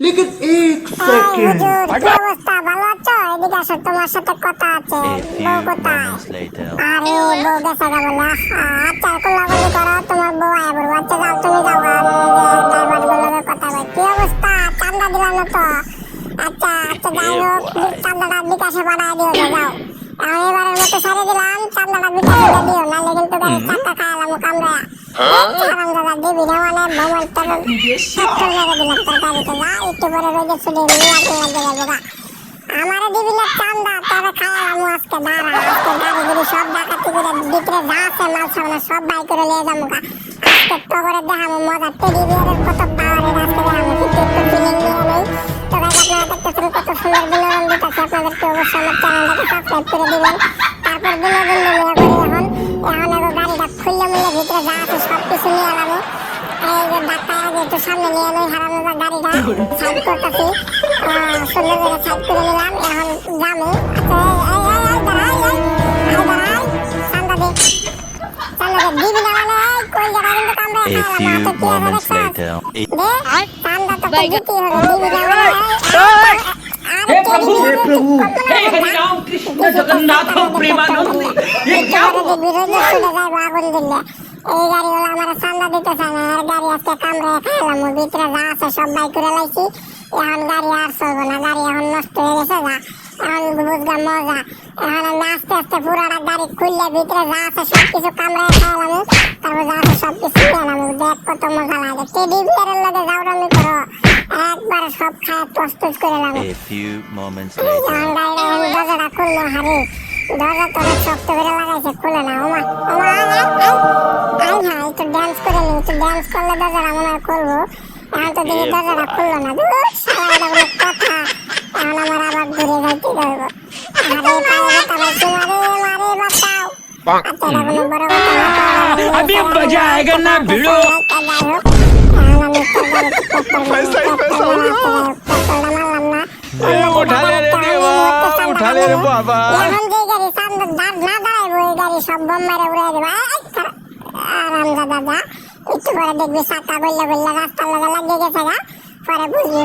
লেকিন এক সেকেন্ড অবস্থা ভালো আছো এদিকে আসো তোমার সাথে কথা আছে। বউ কোথায়? আরে বউ গেছে গা বলে আচ্ছা কোলাগুলি করো তোমার বউ আয় বলব আচ্ছা যাও তুমি যাও ড্রাইভার কথা বল। কি অবস্থা? চান্দা দিলাম না তো। আচ্ছা আচ্ছা যাই হোক চান্দাটা বিকাশে বানায় দিও যাও। এবারের মতো সারিয়ে দিলাম চান্দাটা বিকাশে দিও না লেকিন তো চান্দা খাওয়ালাম কামড়া দাদা দিবি না ভ্রমণ তোর সত্তর মেরে দিলাম তোর গাড়িতে যা একটু পরে রোদে ছুটে নিয়ে লাগতে লাগতে যাব গা আমার দিবিলে চান্দা তবে খাওয়ালাম আজকে দাঁড়া আজকে গাড়ি গুড়ি সব ডাকাতি করে ভিতরে যা আমার তারপর বিনোদন এই যে ডাক্তার আগে একটু সামনে নিয়ে নই হারানো যা গাড়িটা সাইড করতেছি সুন্দর করে সাইড করে নিলাম এখন যাবো আচ্ছা এই এই এই দাঁড়াই এই এই দাঁড়াই চান্দা দে চান্দা দে দিবি না মানে এই কই জায়গা কিন্তু কামড়ে A খাওয়ালাম few হাতে কি আছে moments দেখছাস? later. দে চান্দা তো তো দিতে হবে দিবি না মানে हे प्रभु हे प्रभु हे हरि राम कृष्ण जगन्नाथ प्रेमानंद ये क्या এই গাড়ি হলো আমার চান্দা দিতে চায় না আর গাড়ি আজকে কামড়ে খাইলাম ভিতরে যা আছে সব বাই করে লাইছি। এখন গাড়ি আর চলবো না গাড়ি এখন নষ্ট হয়ে গেছে যা। এখন বুঝলাম মজা। এখন আমি আস্তে আস্তে পুরাটা গাড়ি খুললে ভিতরে যা আছে সব কিছু কামড়ে খাইলাম তারপর যা আছে সব কিছু নিয়ে দেখ কত মজা লাগে। টেডি বিয়ারের লগে যাওরামি করো। একবার সব খায় প্রস্তুত করে moments এখন এখন দরজাটা খুললো হারে। দরজা তো শক্ত করে লাগাইছে খুলে না ওমা। ওমা নি একটু ড্যান্স করলে দরজাটা মনে হয় খুলবো এখন তো দেখি দরজাটা খুললো না দূর শালা এটা কোনো কথা এখন আমার আবার ঘুরে যাইতে গেল আরে পায়ে ব্যথা পাইছি মারে মারে বাঁচাও আচ্ছা এটা কোনো বড় কথা না अभी मजा आएगा ना भिड़ो যাই হোক এখন আমি তোর গাড়িতে পেট্রোল মারলাম পেট্রোল মারলাম না उठा ले रे देवा उठा ले रे बाबा এখন যে গাড়ি সামনে দাঁড় না দাঁড়াইবো এই গাড়ি সব বোম মেরে উড়াই দেবো আরাম দাদা একটু পরে দেখবি চাকা বললে বললে রাস্তার লগে লাগিয়ে গেছে গা পরে বুঝবি।